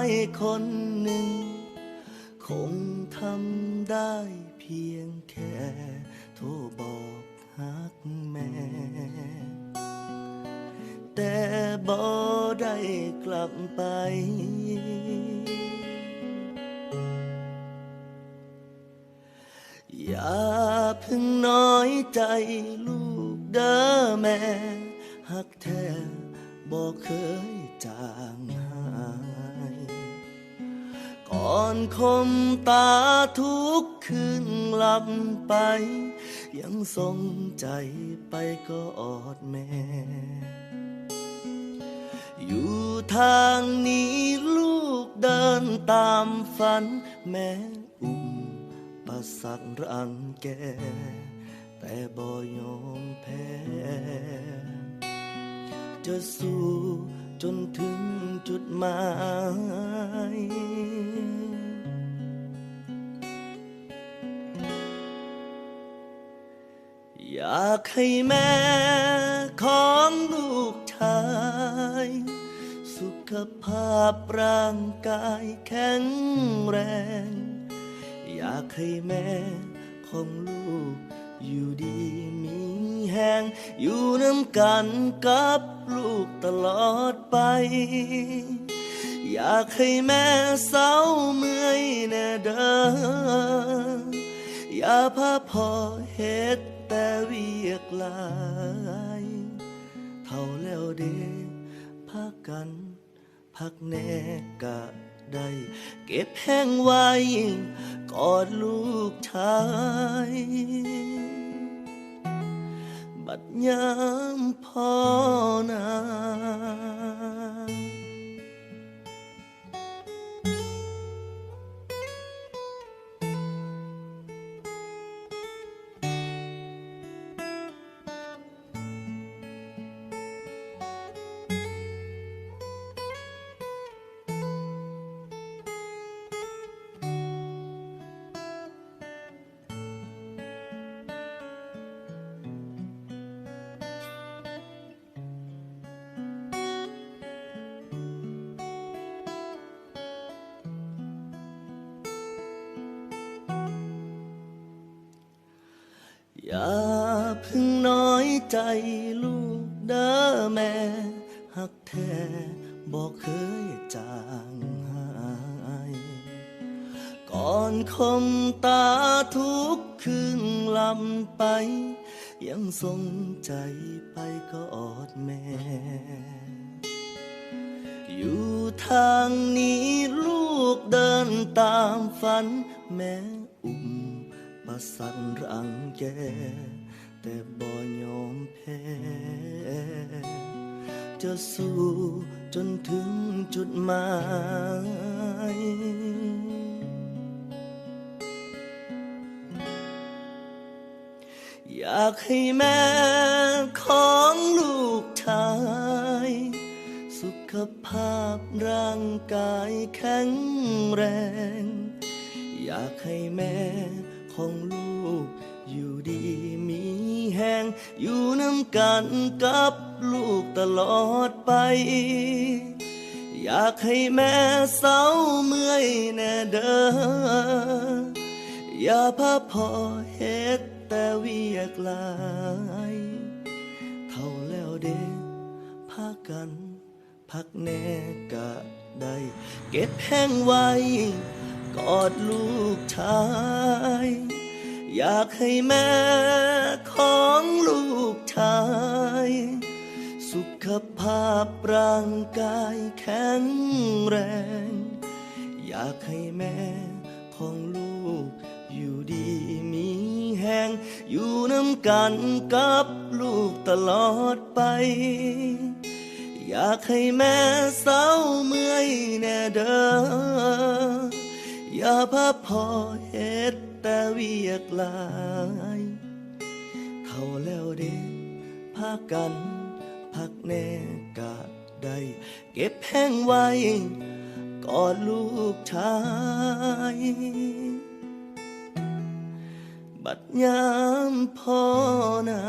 ายคนหนึ่ง คงทำได้เพียงแค่โทรบอกฮักแม่ แต่บ่ได้กลับไป อย่าเพิ่งน้อยใจลูกเด้อแม่หักแท้บอกเคยจาง อ่อนคมตาทุกคืนหลับไป ยังทรงใจไปก็อดแม่ อยู่ทางนี้ลูกเดินตามฝัน แม่อุ้มประสักรังแก แต่บ่ยอมแพ้ จะสู้จนถึงจุดหมาย อยากให้แม่ของลูกชาย สุขภาพร่างกายแข็งแรง อยากให้แม่ของลูกอยู่ดีมีแหงอยู่น้ำกันกับลูกตลอดไป อยากให้แม่เศร้าเมื่อยแน่เด้ออย่าพาพ่อเฮ็ด แต่เวียกหลาย เท่าแล้วเดพักกัน พักแน่กะได้เก็บแห้งไว้กอดลูกชาย บัดยามพ่อนา อย่าเพิ่งน้อยใจลูกเด้อแม่หักแท้บอกเคยจางหายก่อนคมตาทุกคืนลำไป ยังทรงใจไปก็อดแม่ อยู่ทางนี้ลูกเดินตามฝันแม่อุ้ม ประสันรังแก แต่บ่ยอมแพ้ จะสู้จนถึงจุดหมายอยากให้แม่ของลูกชาย สุขภาพร่างกายแข็งแรง อยากให้แม่ ของลูก อยู่ดีมีแหงอยู่น้ำกันกับลูกตลอดไป อยากให้แม่เศร้าเมื่อยแน่เด้ออย่าพาพ่อเฮ็ดแต่เวียกลายเท่าแล้วเด้พากันพักแน่กะได้ เก็บแห้งไว้ กอดลูกชาย อยากให้แม่ของลูกชาย สุขภาพร่างกายแข็งแรง อยากให้แม่ของลูกอยู่ดีมีแหงอยู่น้ำกันกับลูกตลอดไป อยากให้แม่เศร้าเมื่อยแน่เด้อาพาพ่อเฮ็ดแต่เวียกลาย เท่าแล้วเด้พากันพักแน่กะได้เก็บแห้งไว้กอดลูกชาย บัดยามพ่อนา